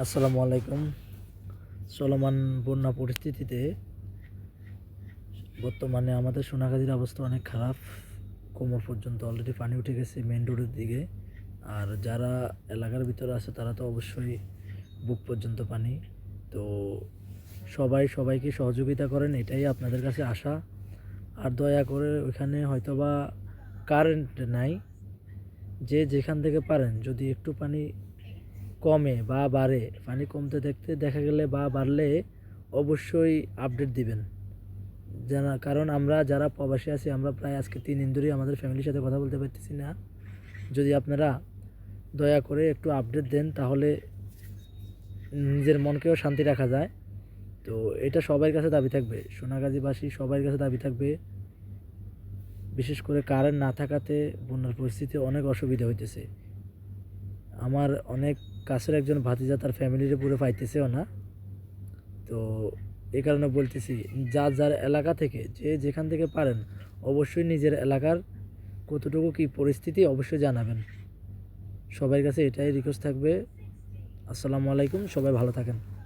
আসসালামু আলাইকুম। চলমান বন্যা পরিস্থিতিতে বর্তমানে আমাদের সোনাগাজীর অবস্থা অনেক খারাপ। কোমর পর্যন্ত অলরেডি পানি উঠে গেছে মেন রোডের দিকে। আর যারা এলাকার ভিতরে আছে, তারা তো অবশ্যই বুক পর্যন্ত পানি। তো সবাই সবাইকে সহযোগিতা করেন, এটাই আপনাদের কাছে আশা। আর দয়া করে ওইখানে হয়তোবা কারেন্ট নাই। যে যেখান থেকে পারেন, যদি একটু পানি কমে বা বাড়ে, পানি কমতে দেখতে দেখা গেলে বা বাড়লে অবশ্যই আপডেট দিবেন। জানা কারণ আমরা যারা প্রবাসী আছি, আমরা প্রায় আজকে তিন দিন ধরেই আমাদের ফ্যামিলির সাথে কথা বলতে পারতেছি না। যদি আপনারা দয়া করে একটু আপডেট দেন, তাহলে নিজের মনকেও শান্তি রাখা যায়। তো এটা সবার কাছে দাবি থাকবে, সোনাগাজীবাসী সবার কাছে দাবি থাকবে। বিশেষ করে কারেন্ট না থাকাতে বন্যার পরিস্থিতি অনেক অসুবিধা হইতেছে। আমার অনেক কাছের একজন ভাতিজা তার ফ্যামিলিরে পুরো পাইতেছেও না। তো এ কারণে বলতেছি, যা যার এলাকা থেকে যে যেখান থেকে পারেন, অবশ্যই নিজের এলাকার কতটুকু কী পরিস্থিতি অবশ্যই জানাবেন। সবার কাছে এটাই রিকোয়েস্ট থাকবে। আসসালামু আলাইকুম, সবাই ভালো থাকেন।